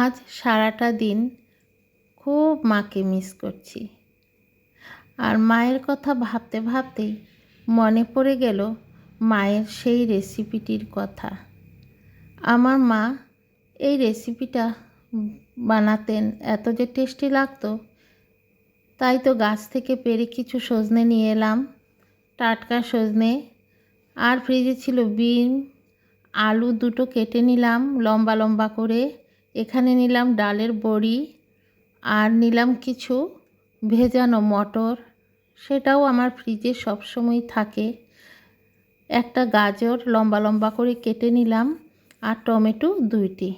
আজ সারাটা দিন খুব মাকে মিস করছি। আর মায়ের কথা ভাবতে ভাবতেই মনে পড়ে গেল মায়ের সেই রেসিপিটির কথা। আমার মা এই রেসিপিটা বানাতেন, এত যে টেস্টি লাগতো। তাই তো গাছ থেকে পেরে কিছু সজনে নিয়ে এলাম। টাটকা সজনে, আর ফ্রিজে ছিল বিন, আলু দুটো কেটে নিলাম লম্বা লম্বা করে। এখানে নিলাম ডালের বড়ি আর নিলাম কিছু ভেজানো মটর। সেটাও আমার ফ্রিজে সবসময় থাকে। একটা গাজর লম্বা লম্বা করে কেটে নিলাম আর টমেটো দুইটি।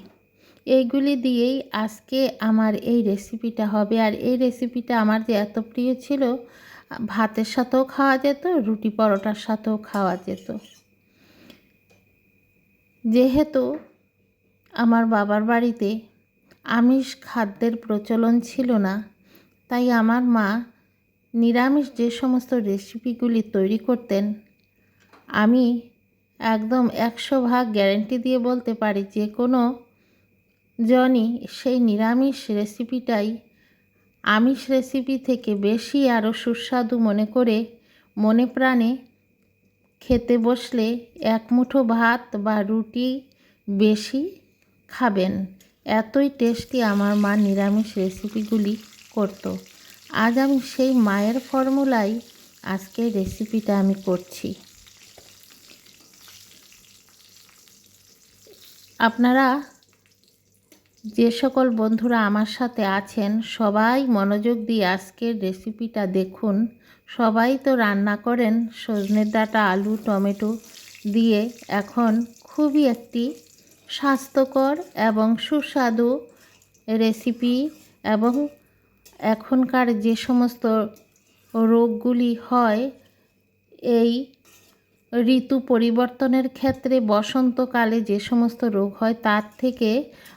এইগুলি দিয়েই আজকে আমার এই রেসিপিটা হবে। আর এই রেসিপিটা আমার যে এত প্রিয় ছিল, ভাতের সাথেও খাওয়া যেত, রুটি পরোটার সাথেও খাওয়া যেত। যেহেতু আমার বাবার বাড়িতে আমিষ খাদ্যের প্রচলন ছিল না। তাই আমার মা নিরামিষ যে সমস্ত রেসিপিগুলি তৈরি করতেন, আমি একদম একশো ভাগ গ্যারেন্টি দিয়ে বলতে পারি যে কোনো জনই সেই নিরামিষ রেসিপিটাই আমিষ রেসিপি থেকে বেশি আরও সুস্বাদু মনে করে মনে প্রাণে খেতে বসলে এক মুঠো ভাত বা রুটি বেশি খাবেন। এতই টেস্টি আমার মা নিরামিষ রেসিপিগুলি করতো। আজ আমি সেই মায়ের ফর্মুলাই আজকে রেসিপিটা আমি করছি। আপনারা যে সকল বন্ধুরা আমার সাথে আছেন, সবাই মনোযোগ দিয়ে আজকের রেসিপিটা দেখুন। সবাই তো রান্না করেন সজনের ডাঁটা, আলু, টমেটো দিয়ে। এখন খুবই একটি স্বাস্থ্যকর এবং সুস্বাদু রেসিপি এবং এখনকার যে সমস্ত রোগগুলি হয়, এই ঋতু পরিবর্তনের ক্ষেত্রে বসন্তকালে যে সমস্ত রোগ হয় তার থেকে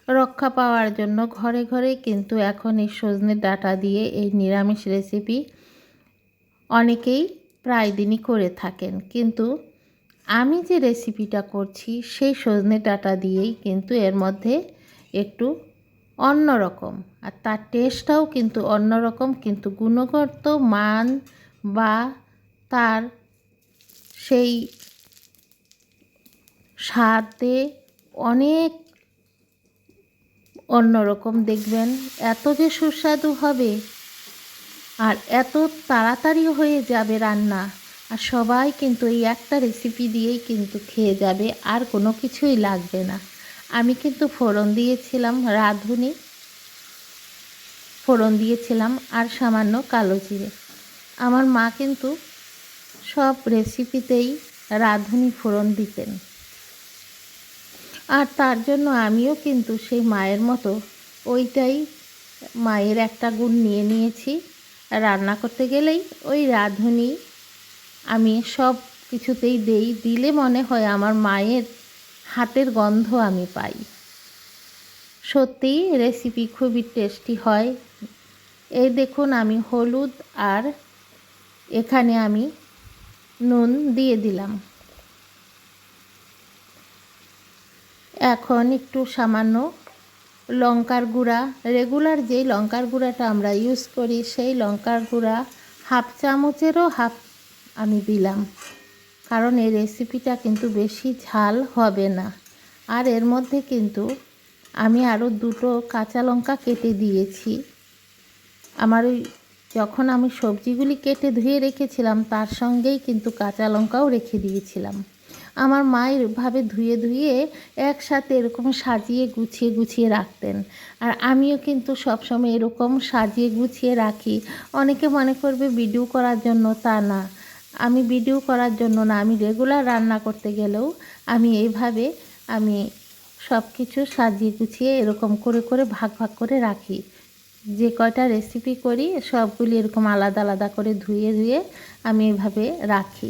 রক্ষা পাওয়ার জন্য ঘরে ঘরে কিন্তু এখন এই সজনে ডাটা দিয়ে এই নিরামিষ রেসিপি অনেকেই প্রায় দিনই করে থাকেন। কিন্তু আমি যে রেসিপিটা করছি, সেই সজনে ডাটা দিয়েই কিন্তু এর মধ্যে একটু অন্য রকম। আর তার টেস্টটাও কিন্তু অন্যরকম কিন্তু গুণগত মান বা তার সেই স্বাদে অনেক অন্যরকম দেখবেন, এত যে সুস্বাদু হবে, আর এত তাড়াতাড়ি হয়ে যাবে রান্না। আর সবাই কিন্তু এই একটা রেসিপি দিয়েই কিন্তু খেয়ে যাবে, আর কোনো কিছুই লাগবে না। আমি কিন্তু ফোড়ন দিয়েছিলাম রাঁধুনি। ফোড়ন দিয়েছিলাম আর সামান্য কালো জিরে। আমার মা কিন্তু সব রেসিপিতেই রাঁধুনি ফোড়ন দিতেন। আর তার জন্য আমিও কিন্তু সেই মায়ের মতো ওইটাই মায়ের একটা গুণ নিয়ে নিয়েছি। রান্না করতে গেলেই ওই রাঁধুনি আমি সব কিছুতেই দেই, দিলে মনে হয় আমার মায়ের হাতের গন্ধ আমি পাই। সত্যিই রেসিপি খুবই টেস্টি হয়। এই দেখুন আমি হলুদ আর এখানে আমি নুন দিয়ে দিলাম। এখন একটু সামান্য লঙ্কার গুঁড়া রেগুলার যেই লঙ্কার গুঁড়াটা আমরা ইউজ করি, সেই লঙ্কার গুঁড়া হাফ চামচেরও হাফ আমি দিলাম। কারণ এই রেসিপিটা কিন্তু বেশি ঝাল হবে না। আর এর মধ্যে কিন্তু আমি আরও দুটো কাঁচা লঙ্কা কেটে দিয়েছি। আমার ওই যখন আমি সবজিগুলি কেটে ধুয়ে রেখেছিলাম, তার সঙ্গেই কিন্তু কাঁচা লঙ্কাও রেখে দিয়েছিলাম। আমার মায়ের ভাবে ধুয়ে ধুয়ে একসাথে এরকম সাজিয়ে গুছিয়ে গুছিয়ে রাখতেন। আর আমিও কিন্তু সবসময় এরকম সাজিয়ে গুছিয়ে রাখি। অনেকে মনে করবে, ভিডিও করার জন্য তা না। আমি ভিডিও করার জন্য না, আমি রেগুলার রান্না করতে গেলেও আমি এইভাবে আমি সব কিছু সাজিয়ে গুছিয়ে এরকম করে করে ভাগ ভাগ করে রাখি। যে কয়টা রেসিপি করি, সবগুলি এরকম আলাদা আলাদা করে ধুয়ে ধুয়ে আমি এভাবে রাখি।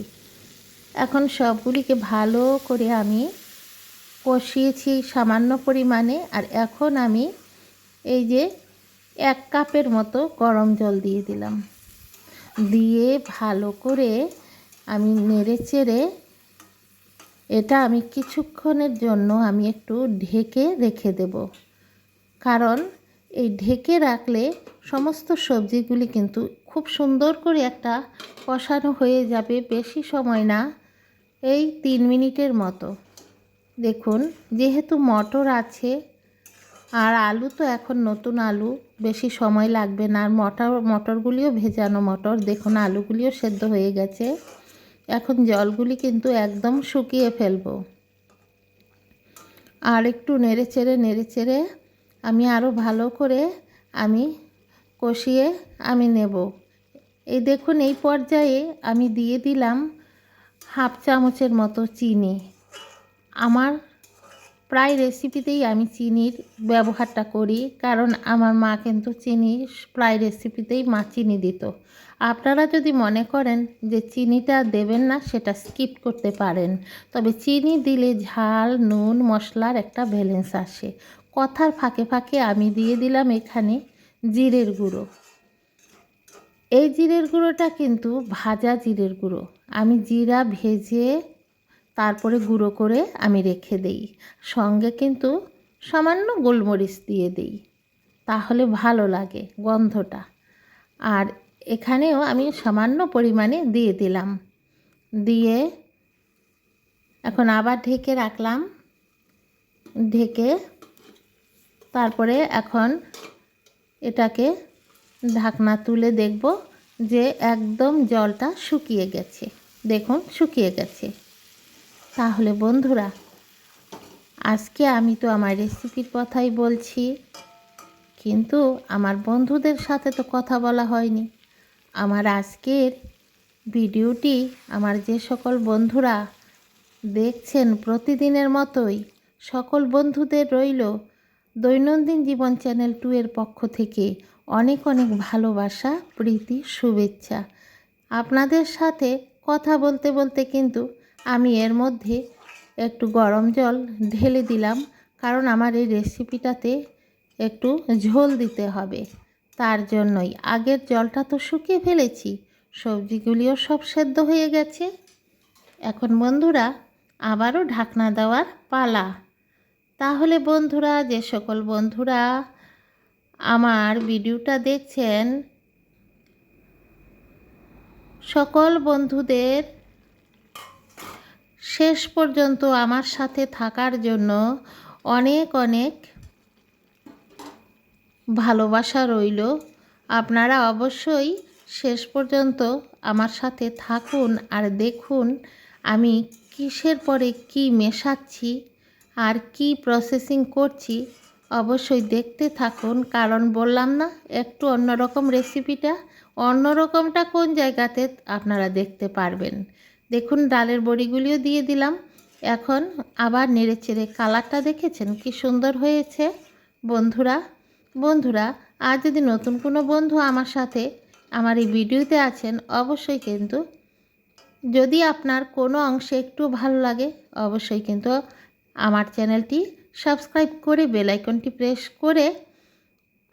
এখন সবগুলিকে ভালো করে আমি কষিয়েছি সামান্য পরিমাণে, আর এখন আমি এই যে এক কাপের মতো গরম জল দিয়ে দিলাম। দিয়ে ভালো করে আমি নেড়ে চেড়ে এটা আমি কিছুক্ষণের জন্য আমি একটু ঢেকে রেখে দেব। কারণ এই ঢেকে রাখলে সমস্ত সবজিগুলি কিন্তু খুব সুন্দর করে একটা কষানো হয়ে যাবে, বেশি সময় না, এই তিন মিনিটের মতো। দেখুন, যেহেতু মটর আছে আর আলু তো এখন নতুন আলু, বেশি সময় লাগবে না। আর মটর, মটরগুলিও ভেজানো মটর। দেখুন, আলুগুলিও সেদ্ধ হয়ে গেছে। এখন জলগুলি কিন্তু একদম শুকিয়ে ফেলব। আর একটু নেড়ে চেড়ে নেড়ে চেড়ে আমি আরও ভালো করে আমি কষিয়ে আমি নেব। এই দেখুন, এই পর্যায়ে আমি দিয়ে দিলাম হাফ চামচের মতো চিনি। আমার প্রায় রেসিপিতেই আমি চিনির ব্যবহারটা করি। কারণ আমার মা কিন্তু চিনি, প্রায় রেসিপিতেই মা চিনি দিত। আপনারা যদি মনে করেন যে চিনিটা দেবেন না, সেটা স্কিপ করতে পারেন। তবে চিনি দিলে ঝাল, নুন, মশলার একটা ব্যালেন্স আসে। কথার ফাঁকে ফাঁকে আমি দিয়ে দিলাম এখানে জিরের গুঁড়ো। এই জিরের গুঁড়োটা কিন্তু ভাজা জিরের গুঁড়ো। আমি জিরা ভেজে তারপরে গুঁড়ো করে আমি রেখে দেই। সঙ্গে কিন্তু সামান্য গোলমরিচ দিয়ে দিই। তাহলে ভালো লাগে গন্ধটা। আর এখানেও আমি সামান্য পরিমাণে দিয়ে দিলাম। দিয়ে এখন আবার ঢেকে রাখলাম। ঢেকে তারপরে এখন এটাকে ঢাকনা তুলে দেখব যে একদম জলটা শুকিয়ে গেছে। দেখুন, শুকিয়ে গেছে। তাহলে বন্ধুরা, আজকে আমি তো আমার রেসিপির কথাই বলছি। কিন্তু আমার বন্ধুদের সাথে তো কথা বলা হয়নি। আমার আজকের ভিডিওটি আমার যে সকল বন্ধুরা দেখছেন প্রতিদিনের মতোই, সকল বন্ধুদের রইল দৈনন্দিন জীবন চ্যানেল টু এর পক্ষ থেকে অনেক অনেক ভালোবাসা, প্রীতি, শুভেচ্ছা। আপনাদের সাথে কথা বলতে বলতে কিন্তু আমি এর মধ্যে একটু গরম জল ঢেলে দিলাম, কারণ আমার এই রেসিপিটাতে একটু ঝোল দিতে হবে। তার জন্যই আগের জলটা তো শুকিয়ে ফেলেছি, সবজিগুলিও সব সেদ্ধ হয়ে গেছে। এখন বন্ধুরা, আবারও ঢাকনা দেওয়ার পালা। তাহলে বন্ধুরা, যে সকল বন্ধুরা আমার ভিডিওটা দেখছেন, সকল বন্ধুদের শেষ পর্যন্ত আমার সাথে থাকার জন্য অনেক অনেক ভালোবাসা রইল। আপনারা অবশ্যই শেষ পর্যন্ত আমার সাথে থাকুন আর দেখুন আমি কিসের পরে কি মেশাচ্ছি আর কি প্রসেসিং করছি। অবশ্যই দেখতে থাকুন, কারণ বললাম না, একটু অন্যরকম রেসিপিটা অন্যরকমটা কোন জায়গাতে আপনারা দেখতে পারবেন। দেখুন, ডালের বড়িগুলিও দিয়ে দিলাম। এখন আবার নেড়ে চেড়ে কালারটা দেখেছেন? কি সুন্দর হয়েছে। বন্ধুরা বন্ধুরা, আর যদি নতুন কোনো বন্ধু আমার সাথে আমার এই ভিডিওতে আছেন, অবশ্যই কিন্তু যদি আপনার কোনো অংশে একটু ভালো লাগে, অবশ্যই কিন্তু আমার চ্যানেলটি সাবস্ক্রাইব করে বেলাইকনটি প্রেস করে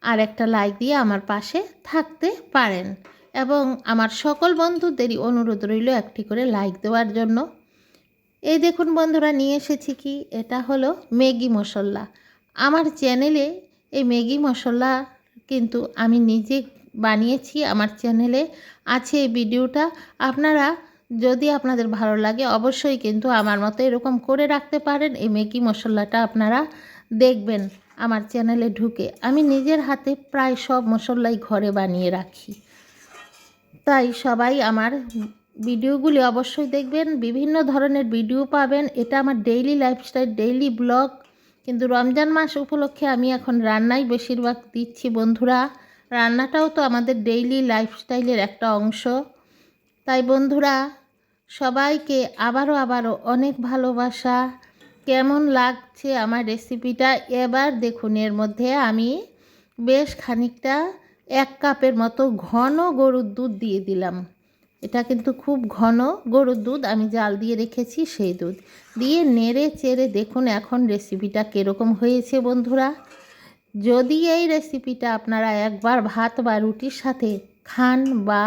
আর একটা লাইক দিয়ে আমার পাশে থাকতে পারেন। এবং আমার সকল বন্ধুদেরই অনুরোধ রইল একটি করে লাইক দেওয়ার জন্য। এই দেখুন বন্ধুরা, নিয়ে এসেছি কি? এটা হলো ম্যাগি মশলা। আমার চ্যানেলে এই ম্যাগি মশলা কিন্তু আমি নিজে বানিয়েছি, আমার চ্যানেলে আছে এই ভিডিওটা। আপনারা যদি আপনাদের ভালো লাগে, অবশ্যই কিন্তু আমার মতো এরকম করে রাখতে পারেন। এই ম্যাগি মশলাটা আপনারা দেখবেন আমার চ্যানেলে ঢুকে। আমি নিজের হাতে প্রায় সব মশলাই ঘরে বানিয়ে রাখি। তাই সবাই আমার ভিডিওগুলি অবশ্যই দেখবেন। বিভিন্ন ধরনের ভিডিও পাবেন। এটা আমার ডেইলি লাইফস্টাইল ডেইলি ব্লগ কিন্তু রমজান মাস উপলক্ষে আমি এখন রান্নাই বেশিরভাগ দিচ্ছি বন্ধুরা। রান্নাটাও তো আমাদের ডেইলি লাইফস্টাইলের একটা অংশ। তাই বন্ধুরা, সবাইকে আবারও আবারও অনেক ভালোবাসা। কেমন লাগছে আমার রেসিপিটা এবার দেখুন, এর মধ্যে আমি বেশ খানিকটা এক কাপের মতো ঘন গরুর দুধ দিয়ে দিলাম। এটা কিন্তু খুব ঘন গরুর দুধ, আমি জাল দিয়ে রেখেছি সেই দুধ। দিয়ে নেড়ে চেড়ে দেখুন এখন রেসিপিটা কীরকম হয়েছে বন্ধুরা। যদি এই রেসিপিটা আপনারা একবার ভাত বা রুটির সাথে খান বা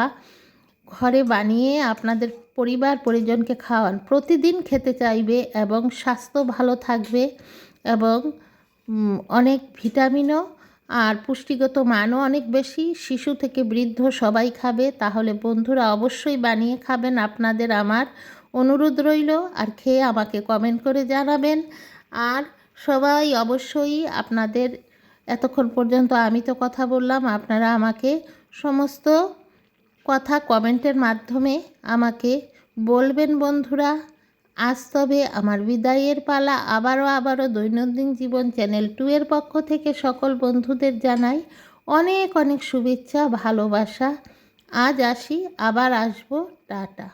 ঘরে বানিয়ে আপনাদের পরিবার পরিজনকে খাওয়ান, প্রতিদিন খেতে চাইবে এবং স্বাস্থ্য ভালো থাকবে এবং অনেক ভিটামিনও আর পুষ্টিগত মানও অনেক বেশি। শিশু থেকে বৃদ্ধ সবাই খাবে। তাহলে বন্ধুরা অবশ্যই বানিয়ে খাবেন আপনাদের আমার অনুরোধ রইল। আর খেয়ে আমাকে কমেন্ট করে জানাবেন। আর সবাই অবশ্যই আপনাদের, এতক্ষণ পর্যন্ত আমি তো কথা বললাম, আপনারা আমাকে সমস্ত কথা কমেন্টের মাধ্যমে আমাকে বলবেন বন্ধুরা। আজ তবে আমার বিদায়ের পালা আবারও আবারও দৈনন্দিন জীবন চ্যানেল টু এর পক্ষ থেকে সকল বন্ধুদের জানাই অনেক অনেক শুভেচ্ছা, ভালোবাসা। আজ আসি, আবার আসব। টাটা।